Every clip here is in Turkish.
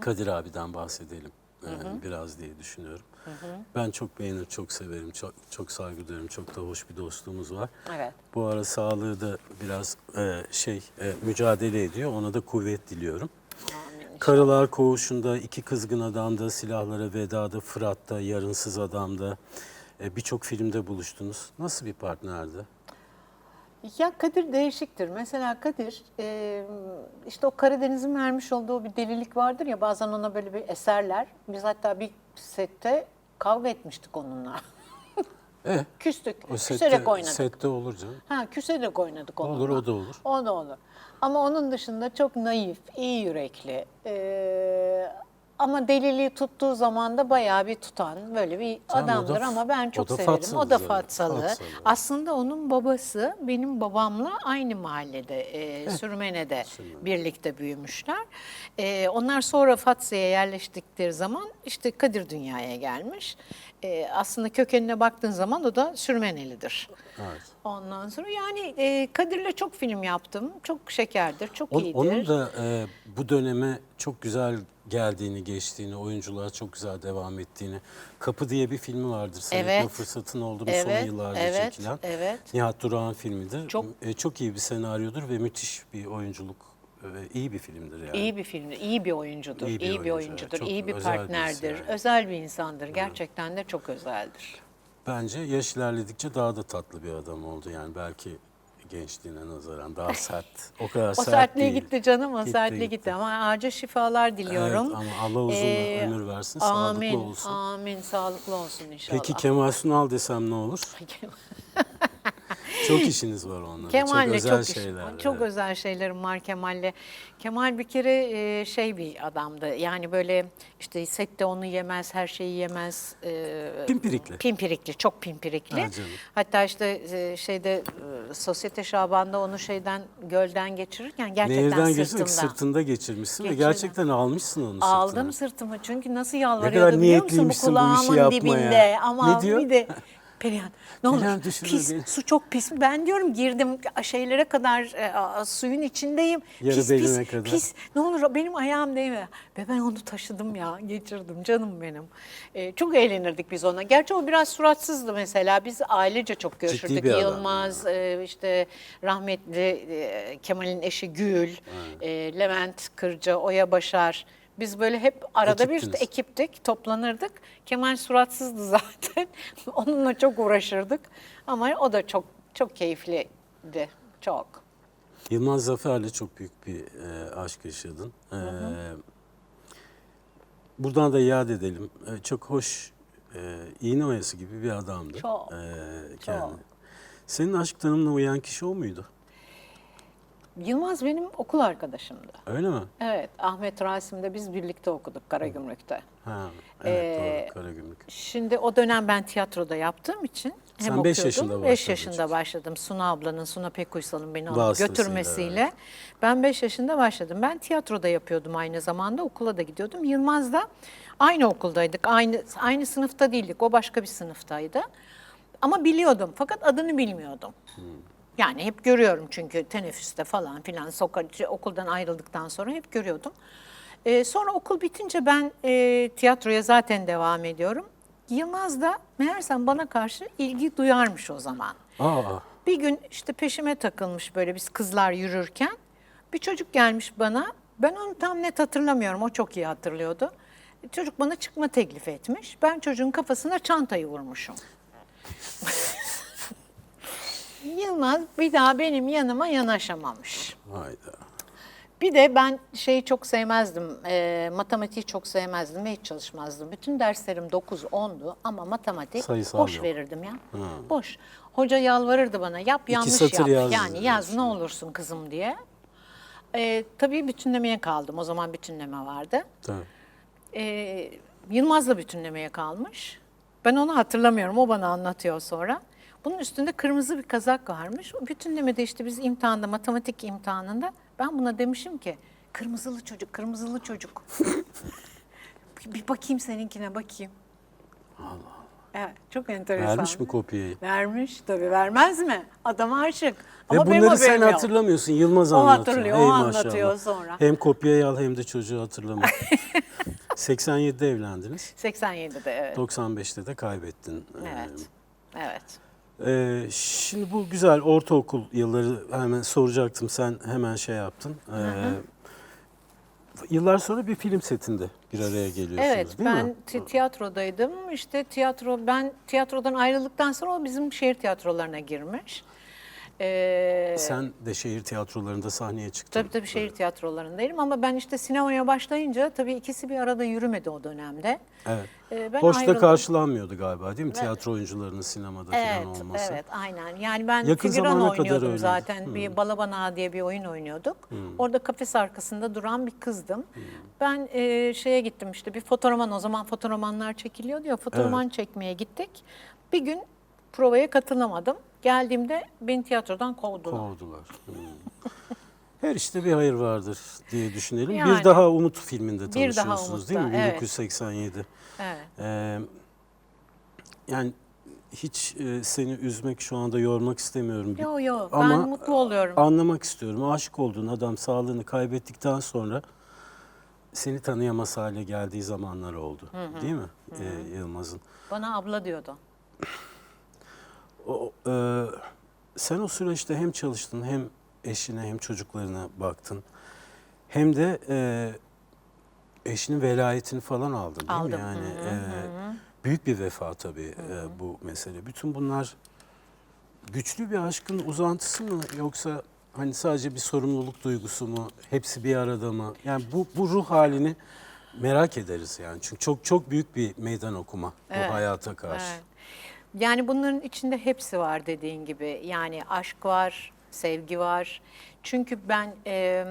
Kadir abiden bahsedelim e, biraz diye düşünüyorum. Ben çok beğenir, çok severim, çok, çok saygı duyuyorum. Çok da hoş bir dostluğumuz var. Evet. Bu ara sağlığı da biraz e, şey e, mücadele ediyor. Ona da kuvvet diliyorum. Karılar Koğuşu'nda, iki kızgın adamda, silahlara vedada, Fırat'ta, yarınsız adamda e, birçok filmde buluştunuz. Nasıl bir partnerdi? Ya Kadir değişiktir. Mesela Kadir e, işte o Karadeniz'in vermiş olduğu bir delilik vardır ya bazen ona böyle bir eserler. Biz hatta bir sette kavga etmiştik onunla. E, Küstük. o Küserek sette, oynadık. sette olur canım. Ha küserek oynadık onunla. Olur, o da olur. O da olur. Ama onun dışında çok naif, iyi yürekli. e, ama deliliği tuttuğu zaman da bayağı bir tutan böyle bir Tamam, o da adamdır f- ama ben o çok da severim. Fatsalı o da zaten, Fatsalı. Fatsalı. Aslında onun babası benim babamla aynı mahallede, e, Sürmene'de birlikte büyümüşler. E, onlar sonra Fatsa'ya yerleştikleri zaman işte Kadir dünyaya gelmiş. E, aslında kökenine baktığın zaman o da Sürmenelidir. Evet. Ondan sonra yani e, Kadir'le çok film yaptım. Çok şekerdir, çok On- iyidir. onun da e, bu döneme çok güzel geldiğini, geçtiğini, oyunculuğa çok güzel devam ettiğini. Kapı diye bir filmi vardır. Seyretme Evet. fırsatın oldu mu Evet, son yıllarda evet, çekilen. evet. Nihat Durak'ın filmidir. Çok- E, çok iyi bir senaryodur ve müthiş bir oyunculuk. İyi bir filmdir yani. İyi bir filmdir, iyi bir oyuncudur, İyi iyi bir bir, oyuncu, oyuncudur, çok iyi bir özel partnerdir, birisi yani. özel bir insandır. Gerçekten de çok özeldir. Bence yaş ilerledikçe daha da tatlı bir adam oldu yani belki gençliğine nazaran daha sert. O kadar O sert sertliği değil. gitti canım, o Gitti, sertliği gitti. gitti. Ama acil şifalar diliyorum. Evet, ama Allah uzun Ee, ömür versin, sağlıklı amin, olsun. Amin, sağlıklı olsun inşallah. Peki Kemal Sunal desem ne olur? Çok işiniz var onunla. Kemal'le çok çok, özel iş- şeyler. çok evet. özel şeylerim var Kemal'le. Kemal bir kere e, şey bir adamdı. Yani böyle işte sette onu yemez, her şeyi yemez. e, Pimpirikli. Pimpirikli, çok pimpirikli. Ha, canım. Hatta işte e, şeyde Sosyete Şaban'da onu şeyden gölden geçirirken gerçekten Nehirden sırtımda. geçirmek sırtında geçirmişsin ve Geçirdim. gerçekten almışsın onu sırtına. Aldım sırtımı çünkü nasıl yalvarıyordu biliyor musun bu niyetliymişsin bu işi kulağımın yapmaya. dibinde. Ama Ne diyor? bir de Perihan ne Perihan olur düşürme pis, beni. su çok pis. Ben diyorum girdim şeylere kadar e, a, suyun içindeyim. Yarı pis pis kadar. pis. Ne olur benim ayağım değme. Ve ben onu taşıdım ya geçirdim canım benim. E, çok eğlenirdik biz ona. Gerçi o biraz suratsızdı mesela. Biz ailece çok görüşürdük. Yılmaz, e, işte rahmetli e, Kemal'in eşi Gül, e, Levent Kırca, Oya Başar. Biz böyle hep arada bir Ekiptiniz. ekiptik, toplanırdık. Kemal suratsızdı zaten. Onunla çok uğraşırdık. Ama o da çok çok keyifliydi. Çok. Yılmaz Zafer'le çok büyük bir e, aşk yaşadın. E, buradan da yad edelim. E, çok hoş, e, iğne oyası gibi bir adamdı. Çok, E, kendi. çok. Senin aşk tanımına uyan kişi o muydu? Yılmaz benim okul arkadaşımdı. Öyle mi? Evet, Ahmet Rasim'de biz birlikte okuduk Karagümrük'te. Ha, evet Ee, doğru Karagümrük. Şimdi o dönem ben tiyatroda yaptığım için hem Sen beş okuyordum, yaşında beş başladın yaşında çünkü. başladım. Suna ablanın, Suna Pekuysal'ın beni alıp götürmesiyle. Ben 5 yaşında başladım. Ben tiyatroda yapıyordum aynı zamanda. Okula da gidiyordum. Yılmaz da aynı okuldaydık. Aynı aynı sınıfta değildik. O başka bir sınıftaydı. Ama biliyordum. Fakat adını bilmiyordum. Yani hep görüyorum çünkü teneffüste falan filan sokağa, okuldan ayrıldıktan sonra hep görüyordum. Ee, sonra okul bitince ben e, tiyatroya zaten devam ediyorum. Yılmaz da meğersem bana karşı ilgi duyarmış o zaman. Aa, Bir gün işte peşime takılmış böyle biz kızlar yürürken bir çocuk gelmiş bana. Ben onu tam net hatırlamıyorum. O çok iyi hatırlıyordu. Çocuk bana çıkma teklif etmiş. Ben çocuğun kafasına çantayı vurmuşum. Yılmaz bir daha benim yanıma yanaşamamış. hayda. Bir de ben şeyi çok sevmezdim, e, matematiği çok sevmezdim ve hiç çalışmazdım. Bütün derslerim 9-10'du ama matematik Sayısal boş yok. verirdim ya. Boş. Hoca yalvarırdı bana yap yanlış satır yap. yaz yani yaz ne olursun kızım diye. E, tabii bütünlemeye kaldım. O zaman bütünleme vardı. Tabii. E, Yılmaz'la bütünlemeye kalmış. Ben onu hatırlamıyorum. O bana anlatıyor sonra. Bunun üstünde kırmızı bir kazak varmış. O bütünlemede işte biz imtihanda, matematik imtihanında ben buna demişim ki kırmızılı çocuk, kırmızılı çocuk. bir, bir bakayım seninkine bakayım. Evet, çok enteresan. Vermiş mi kopyayı? Vermiş tabii vermez mi? Adam aşık. Ve Ama benim bunları sen yok. hatırlamıyorsun. Yılmaz O anlatıyor. hatırlıyor, o Ey anlatıyor maşallah. sonra. Hem kopyayı al hem de çocuğu hatırlama. 87'de evlendiniz. 87'de evet. 95'te de kaybettin. Evet. Evet. Ee, şimdi bu güzel ortaokul yılları hemen soracaktım. Sen hemen şey yaptın. Ee, yıllar sonra bir film setinde bir araya geliyorsunuz Evet, değil ben mi? ti- tiyatrodaydım. İşte tiyatro, ben tiyatrodan ayrıldıktan sonra o bizim şehir tiyatrolarına girmiş. Ee, Sen de şehir tiyatrolarında sahneye çıktın. Tabii tabii şehir tiyatrolarındayım ama ben işte sinemaya başlayınca tabii ikisi bir arada yürümedi o dönemde. Evet. Ee, ben Hoş da karşılanmıyordu galiba değil mi? Tiyatro oyuncularının sinemada Evet, falan olması. evet aynen. Yani ben Yakın figüran zamana kadar oynuyordum öyleydi. Hmm. zaten. Bir Balabana diye bir oyun oynuyorduk. Orada kafes arkasında duran bir kızdım. Hmm. Ben e, şeye gittim işte bir fotoğraman o zaman fotoğramanlar çekiliyordu ya fotoğraman çekmeye gittik. Bir gün provaya katılamadım. Geldiğimde beni tiyatrodan kovdular. Kovdular. Hmm. Her işte bir hayır vardır diye düşünelim. Yani. Bir daha Umut filminde tanışıyorsunuz değil mi? Evet. 1987. Evet. Ee, yani hiç e, seni üzmek şu anda yormak istemiyorum. Yo yo ben mutlu oluyorum. Anlamak istiyorum. Aşık olduğun adam sağlığını kaybettikten sonra seni tanıyamaz hale geldiği zamanlar oldu. Değil mi Ee, Yılmaz'ın? Bana abla diyordu. O, e, sen o süreçte hem çalıştın hem eşine hem çocuklarına baktın. Hem de e, eşinin velayetini falan aldın değil Aldım. mi? Yani e, büyük bir vefa tabii e, bu mesele. Bütün bunlar güçlü bir aşkın uzantısı mı yoksa hani sadece bir sorumluluk duygusu mu? Hepsi bir arada mı? Yani bu bu ruh halini merak ederiz yani. Çünkü çok çok büyük bir meydan okuma Evet, bu hayata karşı. Evet. Yani bunların içinde hepsi var dediğin gibi. Yani aşk var, sevgi var. Çünkü ben e,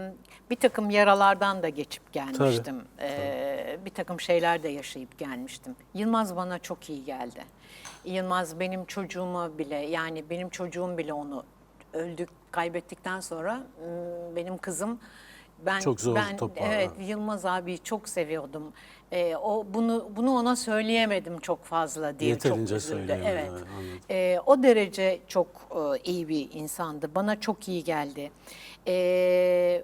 bir takım yaralardan da geçip gelmiştim. E, bir takım şeyler de yaşayıp gelmiştim. Yılmaz bana çok iyi geldi. Yılmaz benim çocuğuma bile yani benim çocuğum bile onu öldük kaybettikten sonra benim kızım ben Çok zor ben evet Yılmaz abi çok seviyordum. Ee, o bunu bunu ona söyleyemedim çok fazla diye Yeterince çok üzüldü. Evet. Ee, o derece çok e, iyi bir insandı. Bana çok iyi geldi. Ee,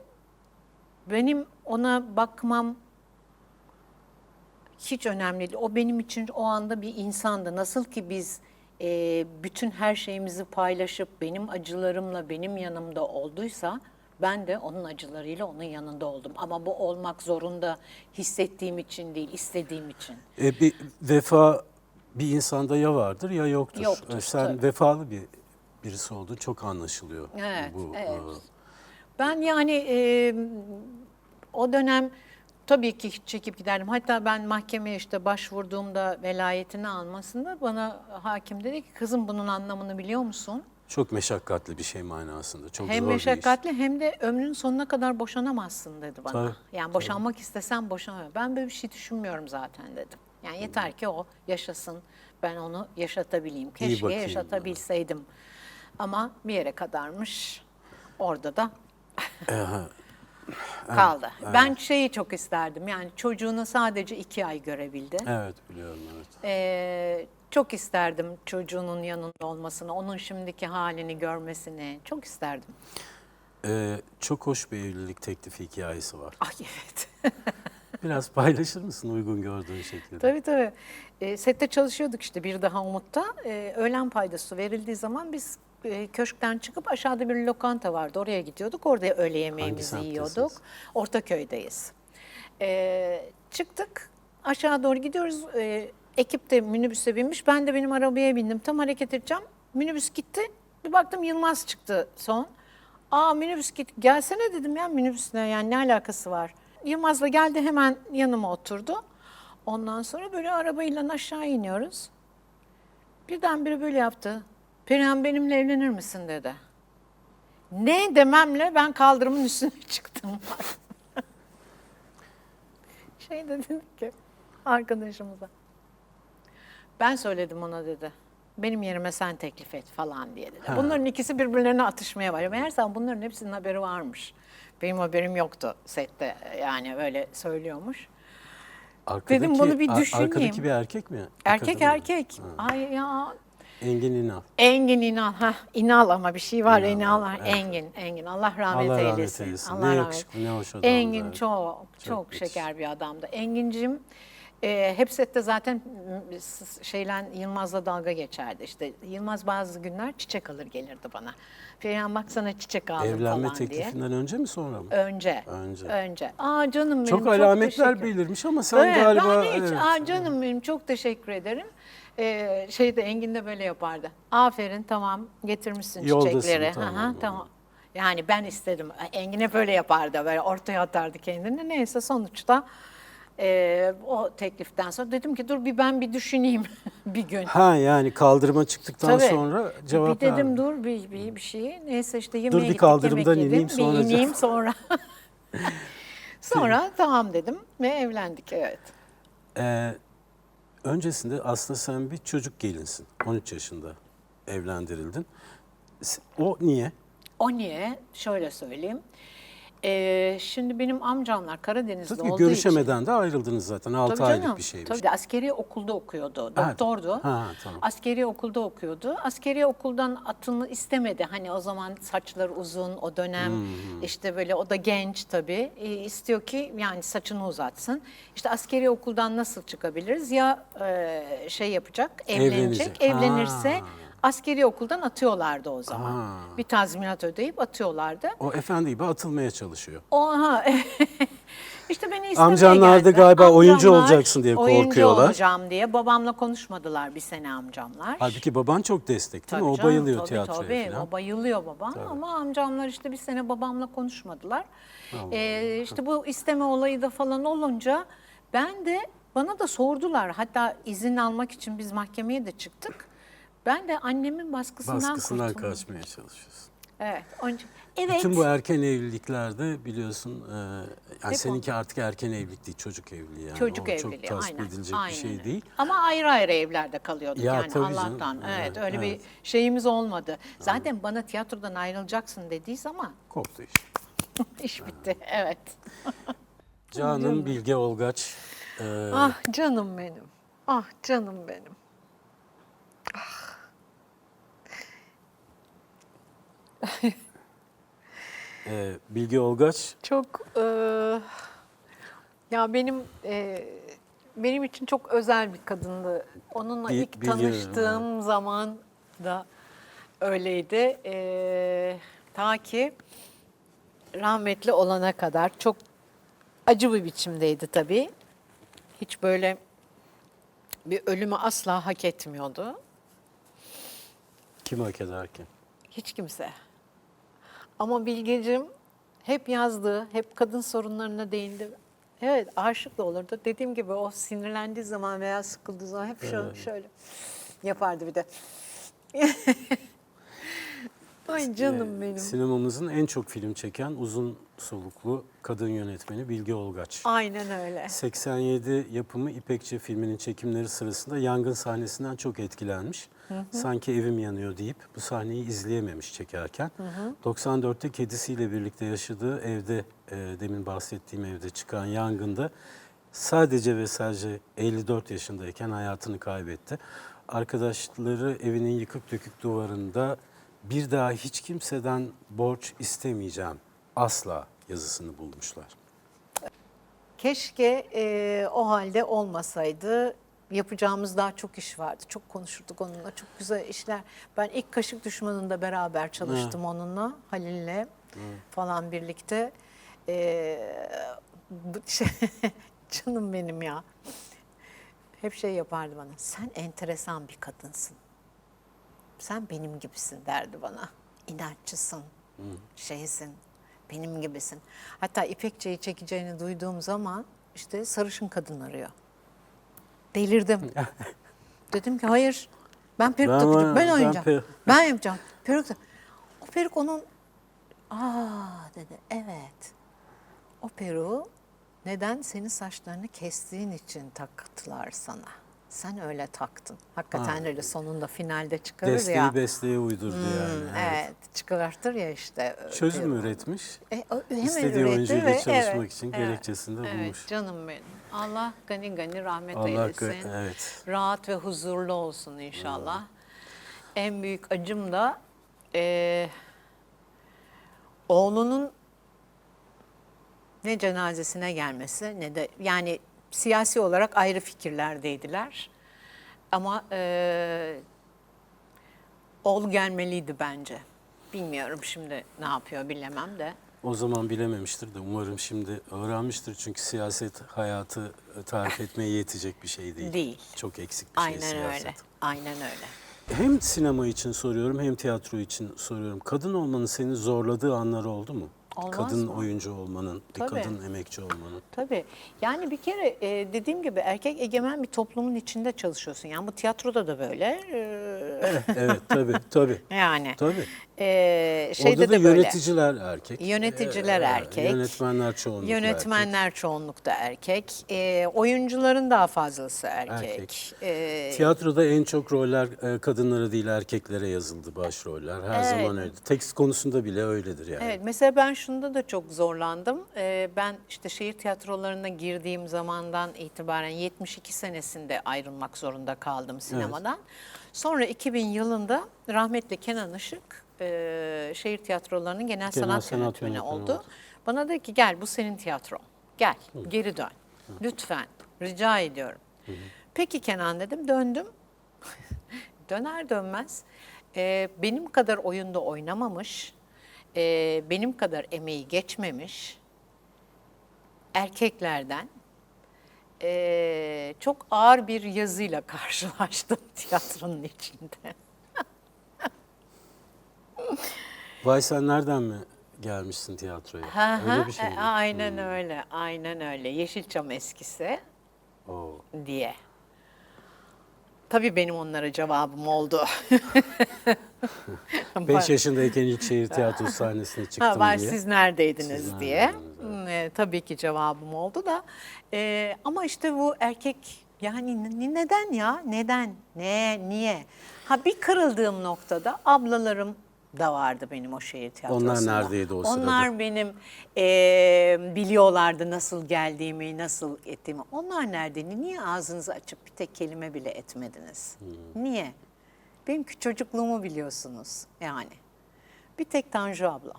benim ona bakmam hiç önemli değil. O benim için o anda bir insandı. Nasıl ki biz e, bütün her şeyimizi paylaşıp benim acılarımla benim yanımda olduysa ben de onun acılarıyla onun yanında oldum. Ama bu olmak zorunda hissettiğim için değil, istediğim için. E, bir vefa bir insanda ya vardır ya yoktur. Yoktur, E, Sen tabii. vefalı bir birisi oldun çok anlaşılıyor. Evet, bu, evet. e, Ben yani e, o dönem tabii ki çekip giderdim. Hatta ben mahkemeye işte başvurduğumda velayetini almasında bana hakim dedi ki kızım bunun anlamını biliyor musun? Çok meşakkatli bir şey manasında. Çok hem zor bir iş. meşakkatli hem de ömrünün sonuna kadar boşanamazsın dedi bana. Tabii, yani boşanmak istesen boşanamam. Ben böyle bir şey düşünmüyorum zaten dedim. Yani yeter ki o yaşasın. Ben onu yaşatabileyim. Keşke yaşatabilseydim. Ama bir yere kadarmış. Orada da kaldı. Ben şeyi çok isterdim. Yani çocuğunu sadece iki ay görebildi. Evet biliyorum evet. Ee, çok isterdim çocuğunun yanında olmasını, onun şimdiki halini görmesini. Çok isterdim. E, çok hoş bir evlilik teklifi hikayesi var. Ay evet. Biraz paylaşır mısın uygun gördüğün şekilde? tabii tabii. E, sette çalışıyorduk işte bir daha Umut'ta. E, öğlen paydası verildiği zaman biz köşkten çıkıp aşağıda bir lokanta vardı. Oraya gidiyorduk. Orada öğle yemeğimizi yiyorduk. Ortaköy'deyiz. E, çıktık. Aşağı doğru gidiyoruz. E, ekip de minibüse binmiş. Ben de benim arabaya bindim. Tam hareket edeceğim. Minibüs gitti. Bir baktım Yılmaz çıktı son. Aa minibüs git. Gelsene dedim ya minibüsle yani ne alakası var? Yılmaz'la geldi hemen yanıma oturdu. Ondan sonra böyle arabayla aşağı iniyoruz. Birdenbire böyle yaptı. Perihan benimle evlenir misin dedi. Ne dememle ben kaldırımın üstüne çıktım. şey de dedim ki arkadaşımıza. Ben söyledim ona dedi. Benim yerime sen teklif et falan diye dedi. Bunların ikisi birbirlerine atışmaya başladı. Meğersem bunların hepsinin haberi varmış. Benim haberim yoktu sette yani öyle söylüyormuş. Arkadaki, Dedim bunu bir düşüneyim. Arkadaki bir erkek mi? Erkek kadın mı? erkek. Ay ya Engin İnal. Engin İnal. ha İnal ama bir şey var. İnal, İnal var. evet. Engin. Engin. Allah rahmet Allah rahmet eylesin. Allah Ne yakışıklı, ne hoş adamdı, Engin çok çok, Çok şeker bir adamdı. Engin'cim e, hep sette zaten m, s- şeyle Yılmaz'la dalga geçerdi. İşte Yılmaz bazı günler çiçek alır gelirdi bana. Perihan bak sana çiçek aldım Evlenme falan diye. teklifinden önce mi sonra mı? Önce. Önce. Önce. Aa canım benim Çok çok, alametler belirmiş ama sen Evet, galiba... ben hiç, evet. aa canım benim çok teşekkür ederim. Ee, şeyde Engin de böyle yapardı. Aferin tamam getirmişsin Yoldasın, çiçekleri. tamam. Aha, tamam. Yani ben istedim. Engin hep böyle yapardı. Böyle ortaya atardı kendini. Neyse sonuçta e, o tekliften sonra dedim ki dur bir ben bir düşüneyim bir gün. Ha yani kaldırıma çıktıktan Tabii. sonra cevap bir dedim vermedin. dur bir, bir, bir şey. Neyse işte yemeğe Dur bir gittik, kaldırımdan yemek ineyim, yedim. sonra Bir ineyim sonra. sonra tamam dedim ve evlendik evet. Ee, öncesinde aslında sen bir çocuk gelinsin. 13 yaşında evlendirildin. O niye? O niye? Şöyle söyleyeyim. Ee, şimdi benim amcamlar Karadeniz'de Tabii olduğu görüşemeden de ayrıldınız zaten. 6 Tabii aylık bir şeymiş. Tabii de askeri okulda okuyordu. Doktordu. Ha, tamam. Askeri okulda okuyordu. Askeri okuldan atını istemedi. Hani o zaman saçları uzun, o dönem Hmm. işte böyle o da genç tabii. E, istiyor ki yani saçını uzatsın. İşte askeri okuldan nasıl çıkabiliriz? Ya e, şey yapacak, evlenecek. Evlenecek. Evlenirse Ha. Askeri okuldan atıyorlardı o zaman. Ha. Bir tazminat ödeyip atıyorlardı. O efendi gibi atılmaya çalışıyor. Oha. işte beni istemeye Amcanlar da geldiler. galiba oyuncu olacaksın diye Oyuncu korkuyorlar. olacağım diye. Babamla konuşmadılar bir sene amcamlar. Halbuki baban çok destek değil mi? O canım, bayılıyor tabii, tiyatroya tabii. falan. O bayılıyor babam ama amcamlar işte bir sene babamla konuşmadılar. Ee, işte bu isteme olayı da falan olunca ben de bana da sordular. Hatta izin almak için biz mahkemeye de çıktık. Ben de annemin baskısından, Baskısından kurtuldum. kaçmaya çalışıyorsun. Evet. Onun için- evet. Bütün bu erken evliliklerde biliyorsun e, yani Hep seninki artık erken evlilik değil çocuk evliliği yani. Çocuk o evliliği çok tasvip aynen. edilecek aynen bir şey değil. Ama ayrı ayrı evlerde kalıyorduk Ya yani tabii canım. Allah'tan. Evet, Evet, öyle evet. bir şeyimiz olmadı. Zaten bana tiyatrodan ayrılacaksın dediği zaman Koptu iş. iş bitti. Evet. Canan Bilge Olgaç e, Ah canım benim. Ah canım benim. e, Bilge Olgaç Çok eee, ya benim eee, benim için çok özel bir kadındı. Onunla ilk biliyorum, tanıştığım zaman da öyleydi. Eee, ta ki rahmetli olana kadar çok acı bir biçimdeydi tabii. Hiç böyle bir ölümü asla hak etmiyordu. kim hak eder ki? Hiç kimse. Ama Bilgecim hep yazdı, hep kadın sorunlarına değindi. Evet aşık da olurdu. Dediğim gibi o sinirlendiği zaman veya sıkıldığı zaman hep şöyle, şöyle yapardı bir de. Ay canım E, benim. Sinemamızın en çok film çeken uzun soluklu kadın yönetmeni Bilge Olgaç. Aynen öyle. 87 yapımı İpekçi filminin çekimleri sırasında yangın sahnesinden çok etkilenmiş. Sanki evim yanıyor deyip bu sahneyi izleyememiş çekerken. 94'te kedisiyle birlikte yaşadığı evde, e, demin bahsettiğim evde çıkan yangında sadece ve sadece 54 yaşındayken hayatını kaybetti. Arkadaşları evinin yıkık dökük duvarında bir daha hiç kimseden borç istemeyeceğim asla yazısını bulmuşlar. Keşke e, o halde olmasaydı. Yapacağımız daha çok iş vardı. Çok konuşurduk onunla. Çok güzel işler. Ben ilk Kaşık Düşmanı'nda beraber çalıştım onunla. Halil'le falan birlikte. E, şey, canım benim ya. Hep şey yapardı bana. Sen enteresan bir kadınsın. Sen benim gibisin derdi bana. İnatçısın, şeysin, benim gibisin. Hatta İpekçe'yi çekeceğini duyduğum zaman işte sarışın kadın arıyor. Delirdim. Dedim ki hayır ben peruk Ben takacağım, ben ben oynayacağım. per- Ben yapacağım. Peruk O peruk onun aa dedi evet. O peruğu neden senin saçlarını kestiğin için taktılar sana. Sen öyle taktın. Hakikaten öyle sonunda finalde çıkarır Desteği ya. besteye uydurdu yani. Evet, çıkartır ya işte. Çözüm üretmiş. E, o- hemen İstediği üretti oyuncuyla ve çalışmak evet, için evet, gerekçesini evet, bulmuş. canım benim. Allah gani gani rahmet Allah eylesin. evet. Rahat ve huzurlu olsun inşallah. En büyük acım da eee, oğlunun ne cenazesine gelmesi ne de yani siyasi olarak ayrı fikirlerdeydiler. Ama eee oğlu gelmeliydi bence. Bilmiyorum şimdi ne yapıyor bilemem de. O zaman bilememiştir de umarım şimdi öğrenmiştir. Çünkü siyaset hayatı e, tarif etmeye yetecek bir şey değil. Değil. Çok eksik bir şey Aynen siyaset. öyle. Aynen öyle. Hem sinema için soruyorum hem tiyatro için soruyorum. Kadın olmanın seni zorladığı anlar oldu mu? Olmaz kadın mı? oyuncu olmanın, bir Tabii. kadın emekçi olmanın. Tabii. Yani bir kere e, dediğim gibi erkek egemen bir toplumun içinde çalışıyorsun. Yani bu tiyatroda da böyle. e, Evet tabii tabii. yani. Tabii. E, şeyde Orada da de böyle. yöneticiler erkek. Yöneticiler Ee, erkek. Yönetmenler çoğunlukla erkek. Yönetmenler çoğunlukta erkek. E, oyuncuların daha fazlası erkek. Erkek. E, Tiyatroda en çok roller e, kadınlara değil erkeklere yazıldı başroller. Her Evet. zaman öyle. Tekst konusunda bile öyledir yani. Evet, mesela ben şunda da çok zorlandım. Ee, ben işte şehir tiyatrolarına girdiğim zamandan itibaren 72 senesinde ayrılmak zorunda kaldım sinemadan. Sonra 2000 yılında rahmetli Kenan Işık e, şehir tiyatrolarının genel Genel sanat, sanat yönetmeni yönetmeni oldu. oldu. Bana dedi ki gel bu senin tiyatron. Gel geri dön. Lütfen rica ediyorum. Peki Kenan dedim döndüm. Döner dönmez e, benim kadar oyunda oynamamış, e, benim kadar emeği geçmemiş erkeklerden e, çok ağır bir yazıyla karşılaştım tiyatronun içinde. Vay sen nereden mi gelmişsin tiyatroya? Öyle bir şey e, mi? Aynen öyle, aynen öyle. Yeşilçam eskisi Oo. diye. Tabii benim onlara cevabım oldu. 5 yaşındayken ilk şehir tiyatrosu sahnesine çıktım Ha, var diye. siz neredeydiniz Siz diye. neredeydiniz, e, tabii ki cevabım oldu da. E, ama işte bu erkek yani ne- neden ya? Neden? Ne? Niye? Ha bir kırıldığım noktada ablalarım da vardı benim o şehir tiyatrosunda. Onlar neredeydi o sırada? Onlar benim e, biliyorlardı nasıl geldiğimi, nasıl ettiğimi. Onlar nerede? Niye ağzınızı açıp bir tek kelime bile etmediniz? Hmm. Niye? Benimki çocukluğumu biliyorsunuz yani. Bir tek Tanju abla.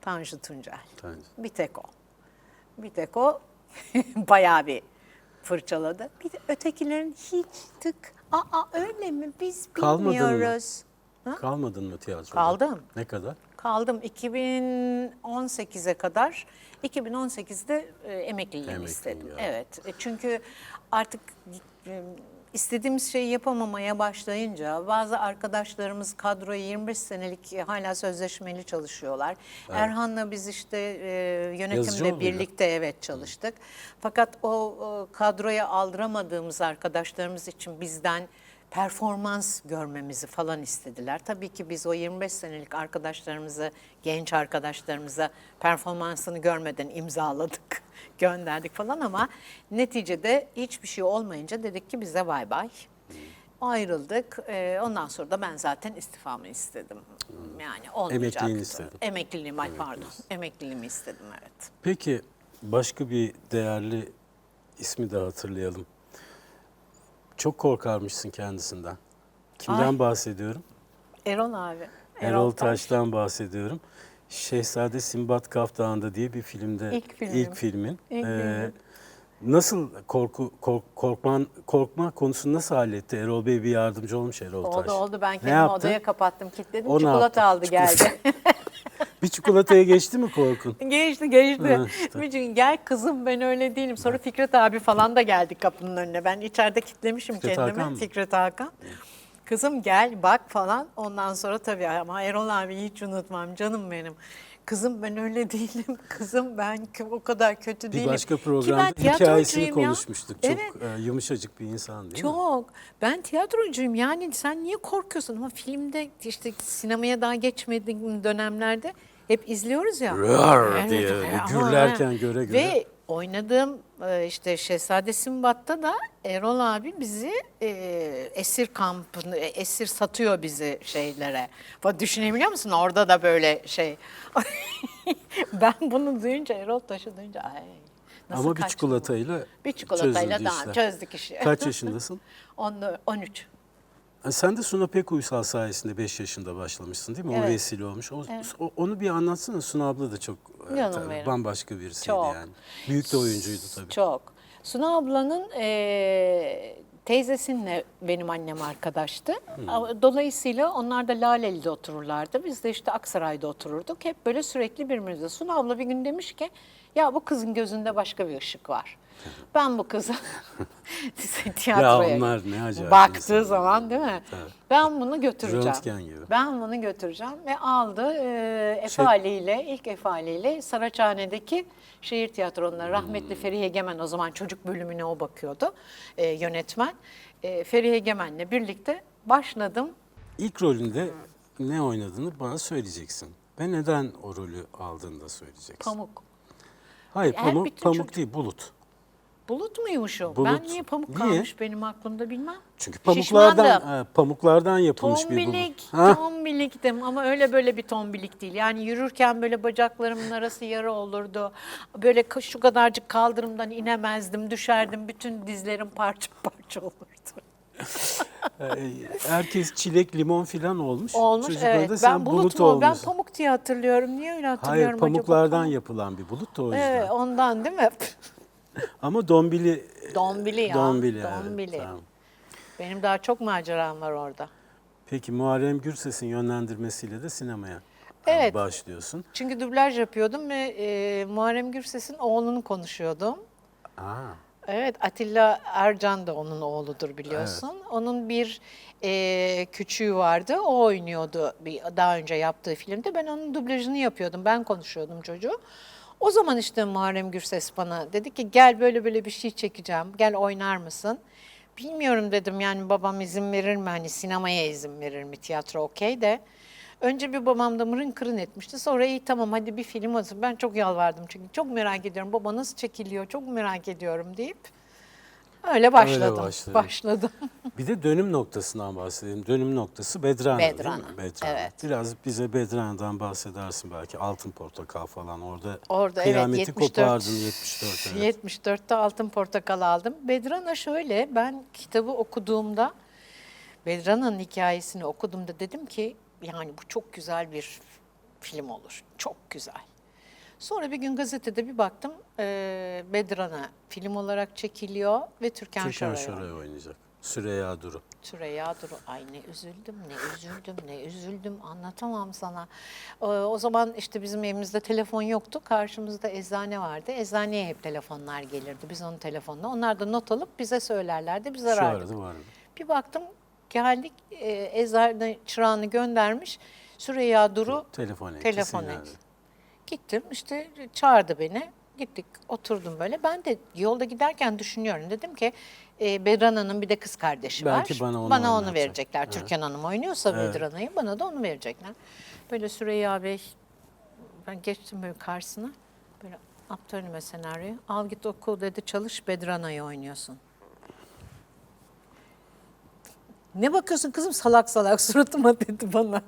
Tanju Tuncel. Tanju. Bir tek o. Bir tek o bayağı bir fırçaladı. Bir de ötekilerin hiç tık. Aa öyle mi? Biz Kalmadın mı? bilmiyoruz. Kalmadın mı tiyatroda? Kaldım. Ne kadar? Kaldım 2018'e kadar. 2018'de e, emekliliğimi Emekli istedim. ya. Evet. E, çünkü artık e, istediğimiz şeyi yapamamaya başlayınca bazı arkadaşlarımız kadroya 25 senelik e, hala sözleşmeli çalışıyorlar. Erhan'la biz işte e, muydu? birlikte evet çalıştık. Fakat o, o kadroya aldıramadığımız arkadaşlarımız için bizden performans görmemizi falan istediler. Tabii ki biz o 25 senelik arkadaşlarımızı, genç arkadaşlarımıza performansını görmeden imzaladık, gönderdik falan ama neticede hiçbir şey olmayınca dedik ki bize bay bay. Ayrıldık. Ee, ondan sonra da ben zaten istifamı istedim. Yani olmayacaktı. Emekliliğini istedin. Emekliliğimi, ay pardon. Emekliliğimi istedim evet. Peki başka bir değerli ismi de hatırlayalım. Çok korkarmışsın kendisinden. Kimden Ay. bahsediyorum? Erol abi. Erol Taş. Taş'tan bahsediyorum. Şehzade Simbat Kaftağı'nda diye bir filmde İlk filmim. ilk filmin. İlk Ee, filmim. nasıl korku kork, korkman korkma konusunu nasıl halletti? Erol Bey bir yardımcı olmuş Erol Taş. Oldu oldu ben kendimi odaya kapattım, kilitledim. O Çikolata aldı geldi. Bir çikolataya geçti mi korkun? geçti geçti. Ha, işte. Bir gün gel kızım ben öyle değilim. Sonra Fikret abi falan da geldi kapının önüne. Ben içeride kilitlemişim Fikret kendimi. Hakan mı? Fikret Hakan. Kızım gel bak falan. Ondan sonra tabii ama Erol abi hiç unutmam canım benim. Kızım ben öyle değilim. Kızım ben o kadar kötü Bir değilim. başka Ki programda ben hikayesini tiyatrocuyum ya. konuşmuştuk. Çok Evet. e, yumuşacık bir insan değil mi? Çok. Ben tiyatrocuyum yani sen niye korkuyorsun? Ama filmde işte sinemaya daha geçmediğim dönemlerde hep izliyoruz ya. Rrr diye Evet, gürlerken göre göre. Ve oynadığım işte Şehzade Simbat'ta da Erol abi bizi e, esir kampını, e, esir satıyor bizi şeylere. Düşünebiliyor musun? Orada da böyle şey. ben bunu duyunca, Erol Taş'ı duyunca ay Nasıl Ama bir çikolatayla Bir çikolatayla çözüldü tamam işler. çözdük işi. Kaç yaşındasın? Onda 13. Ha, Sen de Suna Pek Uysal sayesinde 5 yaşında başlamışsın değil mi? O Evet. vesile olmuş. O, o- onu bir anlatsana. Suna abla da çok e, Canım benim. bambaşka birisiydi Çok. yani. Büyük de oyuncuydu tabii. Çok. Suna ablanın eee teyzesinle benim annem arkadaştı. Hmm. Dolayısıyla onlar da Laleli'de otururlardı. Biz de işte Aksaray'da otururduk. Hep böyle sürekli birbirimizle. Suna abla bir gün demiş ki ya bu kızın gözünde başka bir ışık var. Ben bu kızı tiyatroya onlar ne acayip baktığı zaman değil mi? Evet. Ben bunu götüreceğim. Röntgen gibi. Ben bunu götüreceğim ve aldı e, Efe Şey- ilk Efe Ali ile Saraçhane'deki şehir tiyatrolarına rahmetli Hmm. Feriha Egemen o zaman çocuk bölümüne o bakıyordu e, yönetmen. E, Feriha Egemen'le birlikte başladım. İlk rolünde ne oynadığını bana söyleyeceksin. Ve neden o rolü aldığını da söyleyeceksin. Pamuk. Hayır Her pamuk, pamuk çocuk- değil bulut. Bulut muymuş o? Bulut. Ben niye pamuk Niye? kalmış benim aklımda bilmem. Çünkü pamuklardan e, pamuklardan yapılmış bir Tombilik, bulut. Ha? tombiliktim ama öyle böyle bir tombilik değil. Yani yürürken böyle bacaklarımın arası yara olurdu. Böyle şu kadarcık kaldırımdan inemezdim, düşerdim. Bütün dizlerim parça parça olurdu. E, Herkes çilek, limon filan olmuş. Olmuş Çocuklarda evet. sen Ben bulut, bulut mu? Ben pamuk diye hatırlıyorum. Niye öyle Hayır hatırlıyorum pamuklardan acaba? yapılan bir bulut da o yüzden. Evet, ondan değil mi? Ama dombili. Dombili ya. Dombili. Dombili. Evet, tamam. Benim daha çok maceram var orada. Peki Muharrem Gürses'in yönlendirmesiyle de sinemaya e, Evet. başlıyorsun. Çünkü dublaj yapıyordum ve e, Muharrem Gürses'in oğlunu konuşuyordum. Aa, Evet Atilla Ercan da onun oğludur biliyorsun. Onun bir e, küçüğü vardı. O oynuyordu bir daha önce yaptığı filmde. Ben onun dublajını yapıyordum. Ben konuşuyordum çocuğu. O zaman işte Muharrem Gürses bana dedi ki gel böyle böyle bir şey çekeceğim. Gel oynar mısın? Bilmiyorum dedim yani babam izin verir mi? Hani sinemaya izin verir mi? Tiyatro okey de. Önce bir babam da mırın kırın etmişti. Sonra iyi tamam hadi bir film olsun. Ben çok yalvardım çünkü çok merak ediyorum. Baba nasıl çekiliyor çok merak ediyorum deyip öyle başladım. başladın. başladım. bir de dönüm noktasından bahsedelim. Dönüm noktası Bedrana, değil Bedrana, mi? Bedrana. evet. Biraz bize Bedrana'dan bahsedersin belki. Altın Portakal falan orada. Orada evet kıyameti 74 kopardın 74. Evet. 74'te Altın Portakal aldım. Bedrana şöyle ben kitabı okuduğumda Bedrana'nın hikayesini okuduğumda dedim ki yani bu çok güzel bir film olur. Çok güzel. Sonra bir gün gazetede bir baktım eee Bedrana film olarak çekiliyor ve Türkan, Türkan Şoray Şoray oynayacak. Süreyya Duru. Süreyya Duru. Ay ne üzüldüm, ne üzüldüm, ne üzüldüm. Anlatamam sana. Ee, o zaman işte bizim evimizde telefon yoktu. Karşımızda eczane vardı. Eczaneye hep telefonlar gelirdi. Biz onun telefonuna. Onlar da not alıp bize söylerlerdi. Biz Şu arardık. arada vardı. Bir baktım geldik e, eczane çırağını göndermiş. Süreyya Duru Telefon telefon verdi. Gittim işte çağırdı beni. Gittik oturdum böyle. Ben de yolda giderken düşünüyorum. Dedim ki e, Bedrana'nın bir de kız kardeşi Belki var. bana onu bana onu oynatacak. verecekler. Evet. Türkan Hanım oynuyorsa Evet. Bedrana'yı bana da onu verecekler. Böyle Süreyya Bey ben geçtim böyle karşısına. Böyle attı önüme senaryoyu. Al git oku dedi çalış Bedrana'yı oynuyorsun. Ne bakıyorsun kızım salak salak suratıma dedi bana.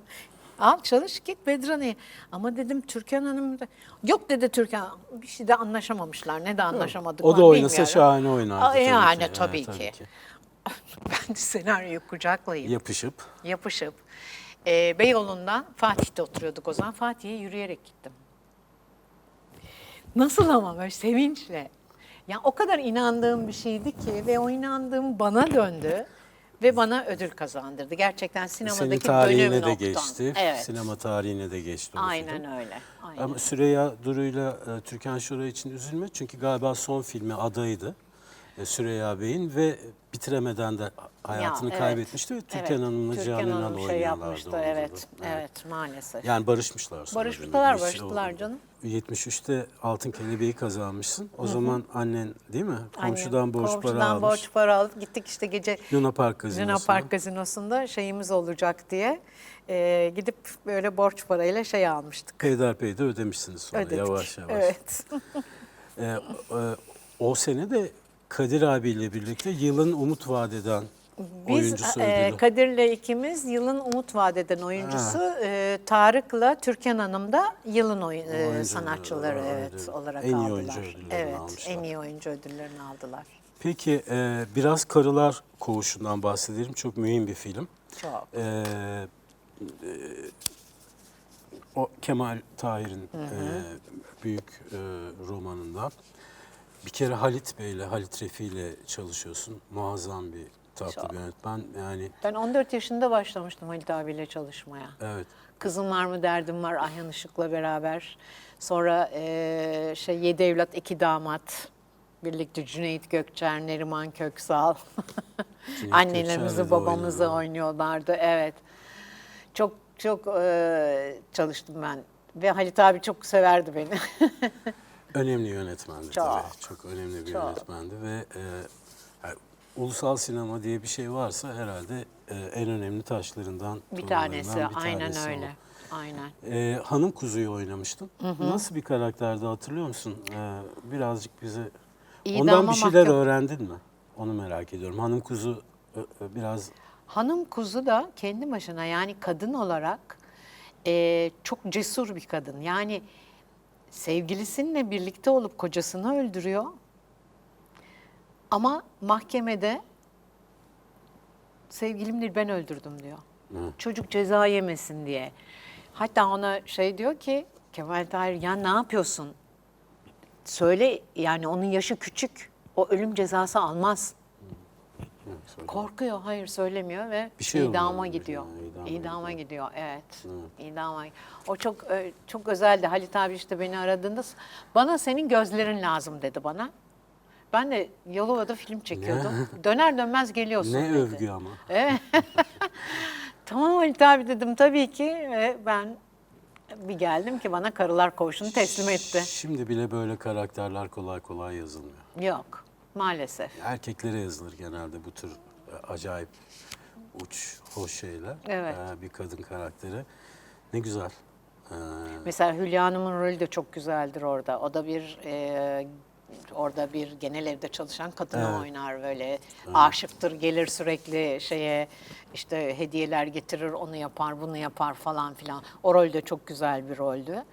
Al çalış git Bedrana'yı. Ama dedim Türkan Hanım da yok dedi Türkan. Bir şey de anlaşamamışlar. Ne de anlaşamadık. O da oynasa şahane oynardı. Aa, tabii yani ki. tabii Evet, ki. Ben de senaryoyu kucaklayıp Yapışıp. yapışıp e, Beyoğlu'ndan Fatih'te oturuyorduk o zaman. Fatih'e yürüyerek gittim. Nasıl ama böyle sevinçle. Ya o kadar inandığım bir şeydi ki ve o inandığım bana döndü ve bana ödül kazandırdı. Gerçekten Senin sinemadaki tarihine dönüm de noktam. geçti. Evet. Sinema tarihine de geçti o film. Aynen öyle. Aynen. Ama Süreyya Duru'yla e, Türkan Şoray için üzülme. Çünkü galiba son filmi adaydı. E, Süreyya Bey'in ve bitiremeden de hayatını Ya, evet. kaybetmişti ve Türkan Evet, Hanım'la Türkan Canan Hanım şey oynuyorlardı. yapmıştı. orada da. Evet, evet maalesef. Yani barışmışlar sonra. Barıştılar, demek. barıştılar canım. 73'te Altın Kelebeği kazanmışsın. O zaman annen değil mi? Komşudan Annem borç para komşudan almış. borç para alıp gittik işte gece Luna Park gazinosuna. Luna Park gazinosunda şeyimiz olacak diye e, gidip böyle borç parayla şey almıştık. Peyderpey de ödemişsiniz sonra Ödedik. yavaş yavaş. Evet. Ee, e, o sene de Kadir abiyle birlikte yılın umut vadeden Biz oyuncusu e, ödülü. Kadir'le ikimiz yılın umut vadeden oyuncusu, e, Tarık'la Türkan Hanım da yılın oyun, e, Oyuncu sanatçıları ödülü, evet ödülü. olarak En iyi aldılar. oyuncu ödüllerini evet, almışlar. en iyi oyuncu ödüllerini aldılar. Peki e, biraz Karılar Koğuşu'ndan bahsedelim. Çok mühim bir film. Çok. E, e, o Kemal Tahir'in e, büyük e, romanından. Bir kere Halit Bey'le, Halit Refi ile çalışıyorsun. Muazzam bir tatlı bir yönetmen. Yani Ben 14 yaşında başlamıştım Halit abiyle çalışmaya. evet. Kızım var mı derdim var Ayhan Işık'la beraber. Sonra eee, şey Yedi Evlat iki Damat. Birlikte Cüneyt Gökçer, Neriman Köksal. Gökçer'le Annelerimizi de babamızı oynadı. oynuyorlardı. Evet. Çok çok eee, çalıştım ben. Ve Halit abi çok severdi beni. Önemli yönetmendi Çok. tabii. Çok önemli bir Çok. yönetmendi ve e, yani ulusal sinema diye bir şey varsa herhalde e, en önemli taşlarından bir tanesi. bir Aynen tanesi o. öyle. Aynen. E, Hanım Kuzu'yu oynamıştın. Nasıl bir karakterdi hatırlıyor musun? E, birazcık bize İyi ondan bir şeyler mahkum. öğrendin mi? Onu merak ediyorum. Hanım Kuzu e, e, biraz Hanım kuzu da kendi başına yani kadın olarak eee, çok cesur bir kadın. Yani sevgilisinle birlikte olup kocasını öldürüyor. Ama mahkemede sevgilim değil ben öldürdüm diyor. Hı. Çocuk ceza yemesin diye. Hatta ona şey diyor ki Kemal Tahir ya ne yapıyorsun? Söyle yani onun yaşı küçük. O ölüm cezası almaz. Söyle. Korkuyor, hayır söylemiyor ve Bir şey idama gidiyor. yani, idama idama gidiyor, evet. Evet. İdama. O çok e, çok özeldi. Halit abi işte beni aradığında bana senin gözlerin lazım dedi bana. Ben de Yalova'da film çekiyordum. Döner dönmez geliyorsun ne dedi. övgü ama. Tamam Halit abi dedim tabii ki ve ben bir geldim ki bana Karılar Koğuşu'nu teslim etti. Şimdi bile böyle karakterler kolay kolay yazılmıyor. Yok maalesef. Erkeklere yazılır genelde bu tür e, acayip uç, hoş şeyler. Evet. E, bir kadın karakteri. Ne güzel. E, Mesela Hülya Hanım'ın rolü de çok güzeldir orada. O da bir e, orada bir genel evde çalışan kadını Evet. oynar böyle. Aşıktır, gelir sürekli şeye işte hediyeler getirir, onu yapar, bunu yapar falan filan. O rol de çok güzel bir roldü.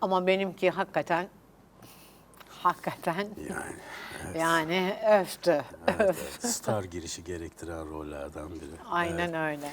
Ama benimki hakikaten hakikaten yani yani öftü. evet, evet, star girişi gerektiren rollerden biri. Aynen öyle.